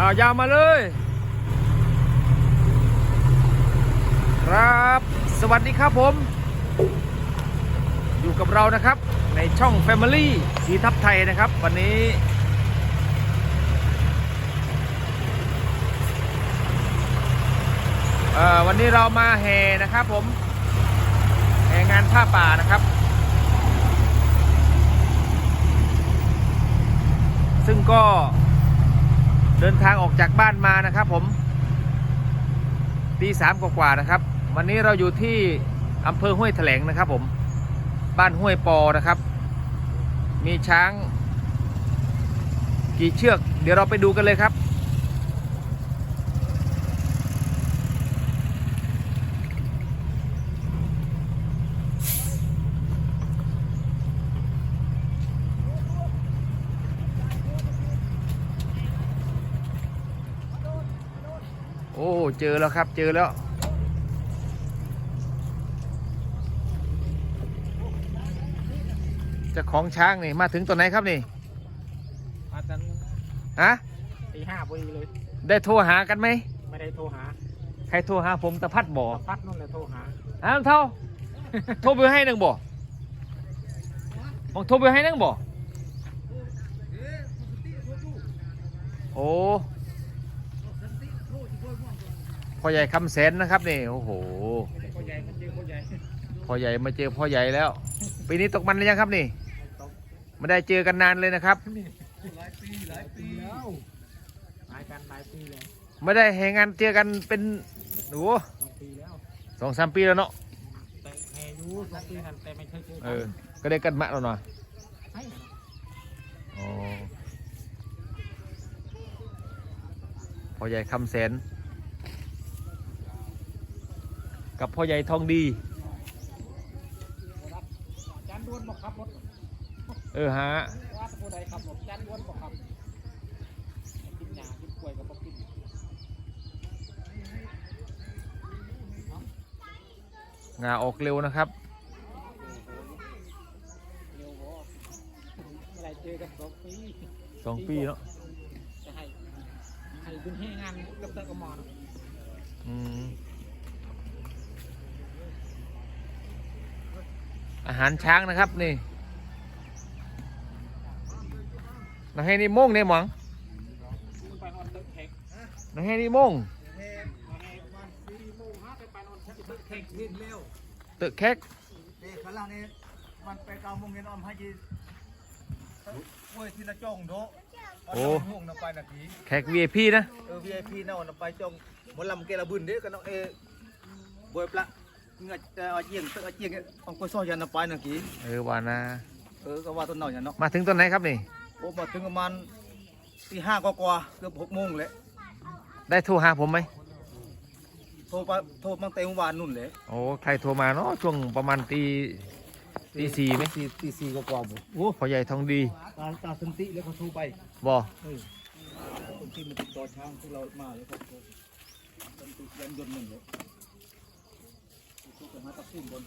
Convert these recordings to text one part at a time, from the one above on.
อายาวมาเลย ครับ สวัสดีครับผม อยู่กับเรานะครับในช่อง Family สีทับไทยนะครับ วันนี้ วันนี้เรามาแห่นะครับผมแห่งานผ้าป่านะครับซึ่งก็ เดินทางออกจากบ้านมานะครับผมตีสามกว่าๆนะครับ วันนี้เราอยู่ที่อำเภอห้วยแถลงนะครับ ผม บ้านห้วยปอนะครับ มีช้าง กี่เชือก เดี๋ยวเราไปดูกันเลยครับ โอ้เจอแล้วครับเจอแล้วเจ้าของช้างนี่มาถึงตัวไหนครับนี่อาจารย์ฮะตีห้าพอดีเลย ได้โทรหากันไหมไม่ได้โทรหา ใครโทรหาผมตะพัดบ่พัดนู่นเลยโทรหาอ้าวเท่า โทรไปให้หนึ่งบ่มองโทรไปให้หนึ่งบ่โอ้ พ่อใหญ่คำแสนนะครับนี่โอ้โหพ่อใหญ่มันเจอพ่อใหญ่พ่อใหญ่มาเจอพ่อใหญ่แล้วปีนี้ตกมันหรือยังครับนี่ไม่ได้เจอกันนานเลยนะครับหลายปีหลายปีแล้วหลายกันหลายปีแล้วไม่ได้แหงงานเจอกันเป็นโอ้สองปีแล้วสองสามปีแล้วเนาะแต่แห่อยูสองปีกันแต่ไม่เคยเจอเออก็ได้กันมะแล้วเนาะใช่อ๋อพ่อใหญ่คำแสน กับพ่อใหญ่ทองดี จานด้วนบอกขับรถเออฮะว่าถ้าผู้ใดขับรถจานด้วนบอกขับกินหญ้ากินกล้วยกับบอกกินงาออกเร็วนะครับ เร็วบ่เมื่อไหรเจอกันสองปีสองปีเนาะจะให้ให้เป็นให้งานกับเตะกระหมอนอืม อาหารช้างนะครับนี่นาให้นี่โม่งเนี่ยหมองไปนอนเตะแขกนาให้นี่โม่งไปวันสี่โมงห้าไปไปนอนเตะแขกเล่นเร็วตึกแคกเด็กข้างล่างนี่มันไปเก้าโมงเย็นออมให้ยีกล้วยที่ละจ้องโดเอาน้ำห่วงน้ำไปนาทีแขก VIP นะเออ VIP เน่าน้ำไปจ้องหมดลำเกลาบุญเด้กันเนาะเอบวยปละ เงยแต่เอาเจียงตึกเอาเจียงเอากล้วยซ้อยันน้ำไปนาทีเออวานะ เออก็ว่าต้นเน่าอย่างเนาะมาถึงต้นไหนครับนี่ โอ้มาถึงประมาณตีห้ากว่าๆเกือบหกโมงเลยได้โทรหาผมไหมโทรไปโทรตั้งแต่เมื่อวานนู่นเลยโอ้ใครโทรมาเนาะช่วงประมาณตีตีสี่ไหมตีตีสี่กว่าๆบ่โอ้พ่อใหญ่ทองดีตาตาสนติแล้วเขาโทรไปบอเออคนที่มันติดต่อช้างพวกเรามาแล้วก็โทรสนติยันยนต์นั่นเลย โทรไปหาตักซิ่งบน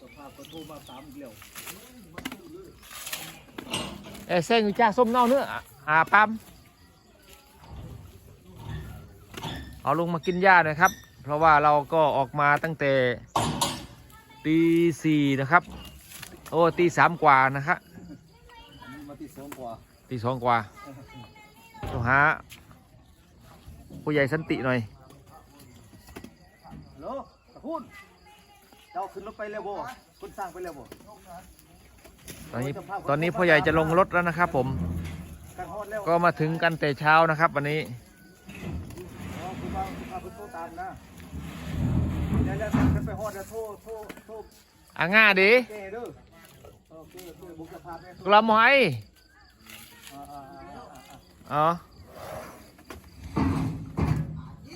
สภาพก็โทรมาตามอีกแล้วเอเส้นจ้าส้มเน่าเนื้ออะอ่าปั๊มเอาลงมากินหญ้าหน่อยครับ เพราะว่าเราก็ออกมาตั้งแต่ตีสี่นะครับ โอ้ตีสามกว่านะครับอันนี้มาที่สองกว่าตีสองกว่าต้องหาผู้ใหญ่สันติหน่อยฮัลโหลตะพูนเจ้าขึ้นรถไปแล้วบ่คุณสร้างไปแล้วบ่ตอนนี้ตอนนี้พ่อใหญ่จะลงรถแล้วนะครับ ผม กันฮอดแล้วก็มาถึงกันแต่เช้านะครับ วันนี้อ๋อคุณว่าคุณพาไปโทรตามนะแล้วแล้วกันไปฮอดแล้วโทรโทรโทรอะง่าดีแก้เด้อโอเคโอเคบุกสภาพแม่กลมหอยอ่าอ่าอ่าอ่าอ่าอ๋อ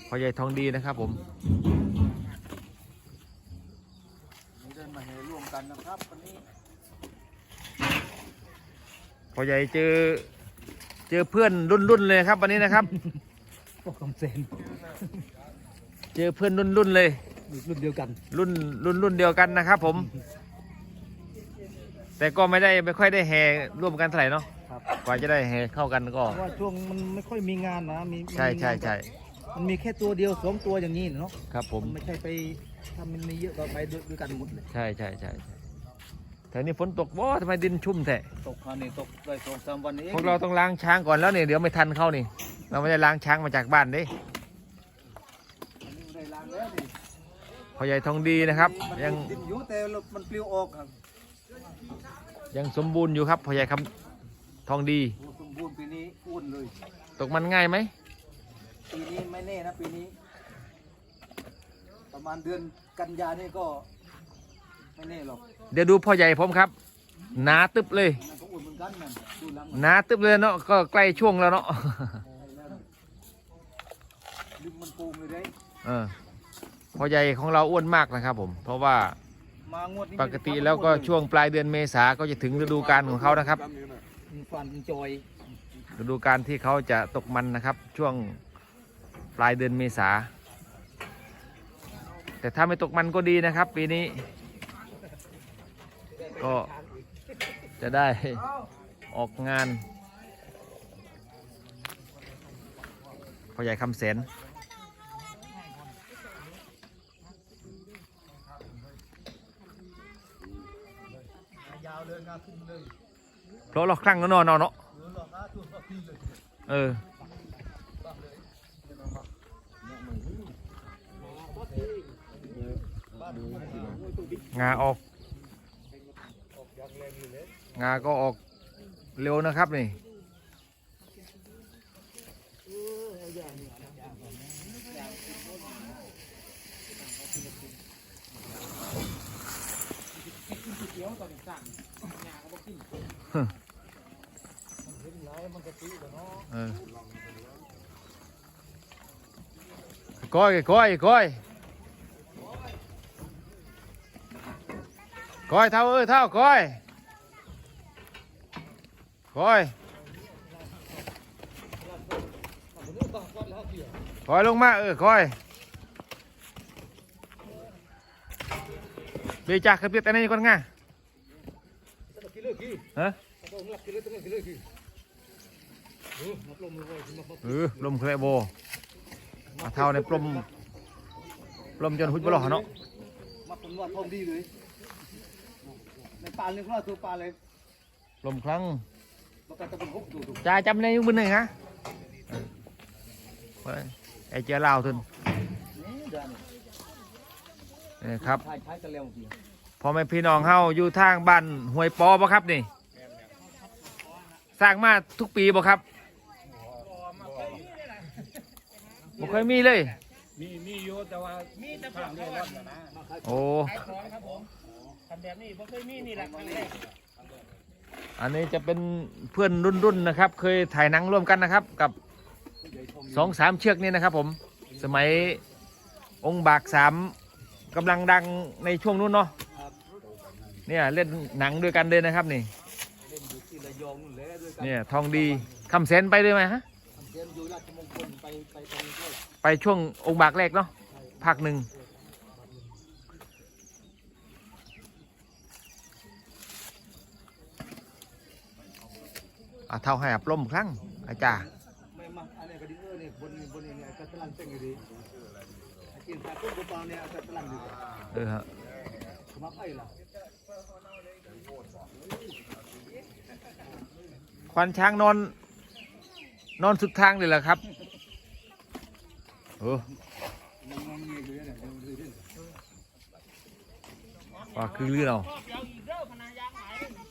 พ่อใหญ่ทองดีนะครับผม นี่ได้มาเฮร่วมกันนะครับวันนี้ พ่อใหญ่เจอ เจอเพื่อนรุ่นรุ่นๆเลยครับวันนี้นะครับพวกคำเซนเจอเพื่อนรุ่นรุ่นๆเลย รุ่นเดียวกัน รุ่นรุ่นรุ่นเดียวกันนะครับ ผม แต่ก็ไม่ได้ไม่ค่อยได้แห่ร่วมกันเท่าไหร่เนาะครับกว่าจะได้แห่เข้ากันก็ เพราะว่าช่วงมันไม่ค่อยมีงานนะมีมันใช่มีงานใช่ใช่มันมีแค่ตัวเดียวสองตัวอย่างนี้เนาะครับ ผม มันไม่ใช่ไปถ้ามันมีเยอะก็ไปด้วยด้วยกันหมดเลย ใช่ใช่ใช่ใช่ แต่นี่ฝนตกว้าทำไมดินชุ่มแท้ตกคราวนี้ตกได้สองสามวันเองพวกเราต้องล้างช้างก่อนแล้วเนี่ยเดี๋ยวไม่ทันเข้านี่ เราไม่ได้ล้างช้างมาจากบ้านเด้อันนี้ไม่ได้ล้างแล้วนี่พ่อใหญ่ทองดีนะครับ ยังดินอยู่แต่มันปลิวออกครับ ยังสมบูรณ์อยู่ครับพ่อใหญ่คำทองดีโอ้สมบูรณ์ปีนี้อ้วนเลย ตกมันง่ายไหมปีนี้ไม่แน่นะปีนี้ ประมาณเดือนกันยานี่ก็ ไม่แน่หรอกเดี๋ยวดูพ่อใหญ่ผมครับ หนาตึบเลย มันก็อ้วนเหมือนกันนั่นดูหลังหนาตึบเลยเนาะ ก็ใกล้ช่วงแล้วเนาะ ดึงมันปูมเลยได้เออพ่อใหญ่ของเราอ้วนมากนะครับผม เพราะว่ามางวดนี้ปกติแล้วก็ช่วงปลายเดือนเมษาก็จะถึงฤดูกาลของเขานะครับ ฟันจอยฤดูกาลที่เขาจะตกมันนะครับ ช่วงปลายเดือนเมษา แต่ถ้าไม่ตกมันก็ดีนะครับ ปีนี้ ก็จะได้ออกงานพ่อใหญ่คำแสนเพราะเราคลั่งแล้วเนอนเนาะหรืออกนะตัวก็ขึ้นเอองาออก งาก็ออกเร็วนะครับนี่หญ้าก็บ่กินเออก้อยก้อยก้อยก้อยเท่าเออเท่าก้อย ก้อยก้อยลงมาเออก้อยเบียจากขึ้นเปียแต่นี่ก่อนง่ะฮะเออลมเคยโบมาเท่าในปลมปลมจนหุ่นบลอเนาะมาเป็นว่าทองดีเลยในปลาเลยเพราะว่าตัวปลาเลยลมครั้งมันก็ จ่าจำในยุคมือหนึ่งฮะเออเฮ้ยไอเจ้าลาวทุนนี่ครับพ่อแม่พี่น้องเฮาอยู่ทางบ้านห้วยปอบ่ครับนี่ สร้างมาทุกปีบ่ครับบ่เคยมีเลย มีมีอยู่แต่ว่ามีแต่พวกเขาอะนะโอ้ขายของครับผมทำแบบนี้บ่เคยมีนี่แหละครั้งแรก อันนี้จะเป็นเพื่อนรุ่นๆนะครับ เคยถ่ายหนังร่วมกันนะครับ กับสองสามเชือกนี่นะครับ ผม สมัยองค์บากสามกำลังดังในช่วงนู้นเนาะเนี่ยเล่นหนังด้วยกันเลยนะครับนี่เล่นอยู่ที่ระยองนู่นแหละด้วยกันเนี่ยทองดีคำเสนไปด้วยไหมฮะเรียนอยู่ราชมงคลไปไปตรงนี้ด้วยไปช่วงองค์บากแรกเนาะภาคหนึ่ง อะเท่าให้อับล่มครั้งอาจารย์ไม่มาอันนี้ก็ดีเออเนี่ยบนบนนี่เนี่ยก็ตะลังเต็งอยู่ดีไอ้กินปลาต้มกับปลาเนี่ยก็ตะลังอยู่เออฮะมักไอ้ล่ะควานช้างนอน นอนสุดทางเลยเหรอครับเออมันงงเงี้ยอยู่เนี่ยดูดูดิว่าคือเรื่องเอา เดี๋ยวอีกเด้อพนายางหายเลย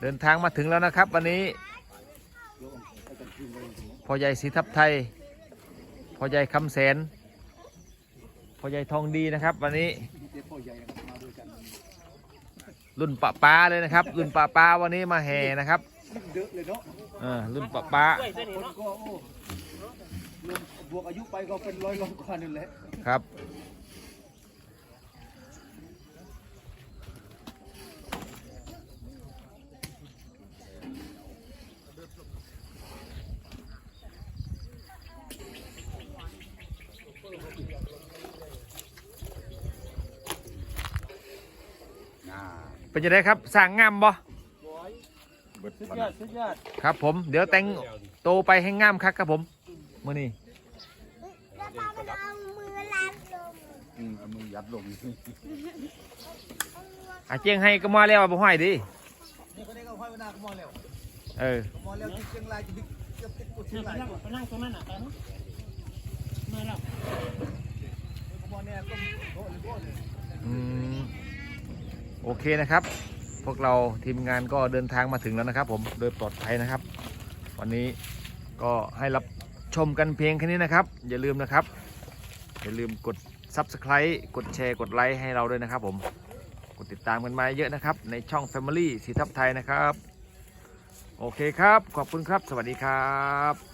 เดินทางมาถึงแล้วนะครับ วันนี้พ่อใหญ่ศรีทับไทยพ่อใหญ่คำแสนพ่อใหญ่ทองดีนะครับ วันนี้มีเจ้าพ่อใหญ่นะครับมาด้วยกันรุ่นปะป้าเลยนะครับ รุ่นปะป้าวันนี้มาแห่นะครับเยอะเลยเนาะเออรุ่นปะป้าด้วยตัวนี้คนเนาะก็โอ้รวมบวกอายุไปก็เป็นร้อยร้อยกว่านั่นแหละครับ เป็นจะได้ครับสร้างงามบ่สุดยอดสุดยอดครับ ผมเดี๋ยวแต่งโตไปให้งามคักครับผมมื่อนี้แล้วป้ามันเอามือลัดลงอืมเอามือยัดลงอาเจียงให้ก็มาแล้วบ่ห้อยดินี่คนนี้ก็ห้อยไว้หน้าก็มองแล้วเออมองแล้วที่เชียงรายจะบิ๊กจะติดกุดเชียงไปรายนั่งไปนั่งตรงนั้นอะไปนะมาแล้วมองเนี่ยก็โอ้โหโอ้โหอืม โอเคนะครับ พวกเราทีมงานก็เดินทางมาถึงแล้วนะครับ ผมโดยปลอดภัยนะครับ วันนี้ก็ให้รับชมกันเพียงแค่นี้นะครับ อย่าลืมนะครับ อย่าลืมกด Subscribe กดแชร์กดไลค์ให้เราด้วยนะครับผมกดติดตามกันมาเยอะนะครับ ในช่อง Family สีทับไทยนะครับ โอเคครับ ขอบคุณครับ สวัสดีครับ